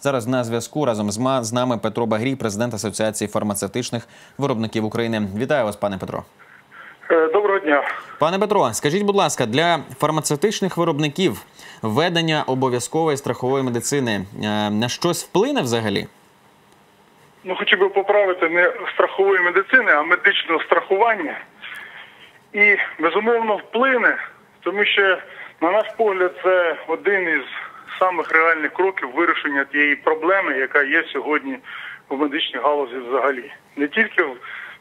Зараз на зв'язку разом з ма- з нами Петро Багрій, президент Асоціації фармацевтичних виробників України. Вітаю вас, пане Петро. Е, Доброго дня. Пане Петро, скажіть, будь ласка, для фармацевтичних виробників введення обов'язкової страхової медицини е, на щось вплине взагалі? Ну, хотів би поправити не страхової медицини, а медичного страхування. І безумовно вплине, тому що, на наш погляд, це один із самих реальних кроків вирішення тієї проблеми, яка є сьогодні в медичній галузі взагалі. Не тільки в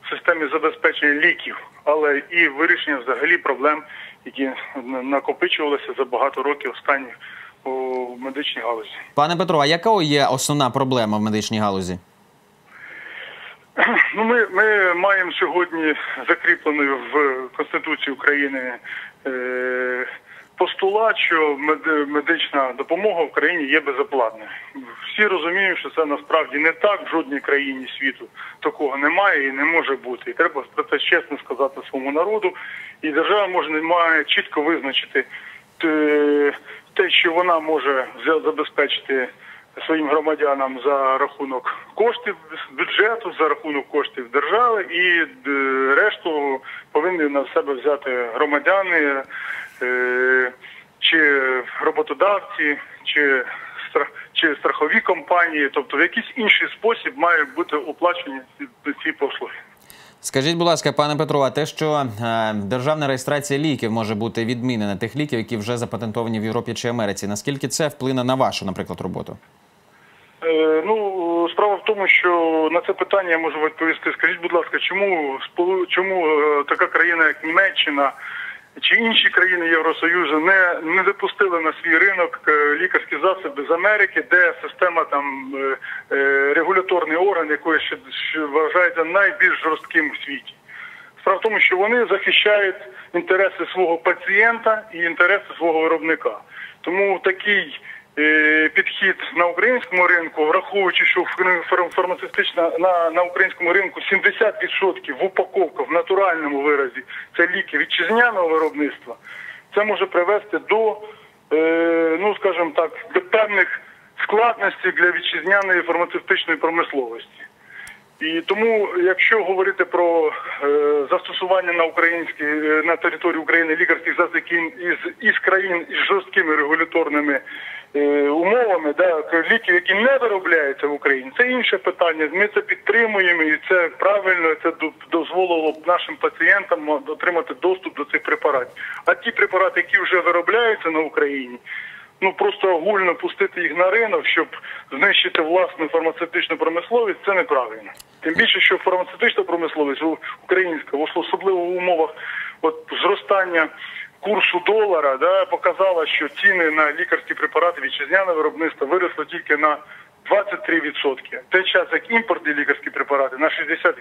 системі забезпечення ліків, але і вирішення взагалі проблем, які накопичувалися за багато років останніх у медичній галузі. Пане Петро, а яка є основна проблема в медичній галузі? Ну, ми, ми маємо сьогодні закріпленою в Конституції України е, постулат, що мед- медична допомога в країні є безоплатною. Всі розуміють, що це насправді не так. В жодній країні світу такого немає і не може бути. І треба про це чесно сказати своєму народу. І держава може має чітко визначити те, те, що вона може забезпечити своїм громадянам за рахунок коштів бюджету, за рахунок коштів держави, і е, решту повинні на себе взяти громадяни е, чи роботодавці, чи чи страхові компанії, тобто в якийсь інший спосіб мають бути оплачені ці- послуги. Скажіть, будь ласка, пане Петро, а те, що е, державна реєстрація ліків може бути відмінена, тих ліків, які вже запатентовані в Європі чи Америці, наскільки це вплине на вашу, наприклад, роботу? Е, Ну, справа в тому, що на це питання я можу відповісти. Скажіть, будь ласка, чому чому е, така країна, як Німеччина чи інші країни Євросоюзу не, не допустили на свій ринок е, лікарські засоби з Америки, де система там е, е, регуляторний орган, який ще, вважається найбільш жорстким в світі? Справа в тому, що вони захищають інтереси свого пацієнта і інтереси свого виробника. Тому такий підхід на українському ринку, враховуючи, що фар- фармацевтична на, на українському ринку 70% в упаковках в натуральному виразі це ліки вітчизняного виробництва, це може привести до, е, ну скажімо так, до певних складностей для вітчизняної фармацевтичної промисловості. І тому, якщо говорити про е, застосування на українській е, на території України лікарських засобів із із країн із жорсткими регуляторними е, умовами, да ліків, які не виробляються в Україні, це інше питання. Ми це підтримуємо, і це правильно. Це до- дозволило б нашим пацієнтам отримати доступ до цих препаратів. А ті препарати, які вже виробляються на Україні, ну просто огульно пустити їх на ринок, щоб знищити власну фармацевтичну промисловість, це неправильно. Тим більше, що фармацевтична промисловість українська, особливо в умовах от зростання курсу долара, да, показала, що ціни на лікарські препарати вітчизняного виробництва виросли тільки на 23%. В той час як імпортні лікарські препарати на 68%.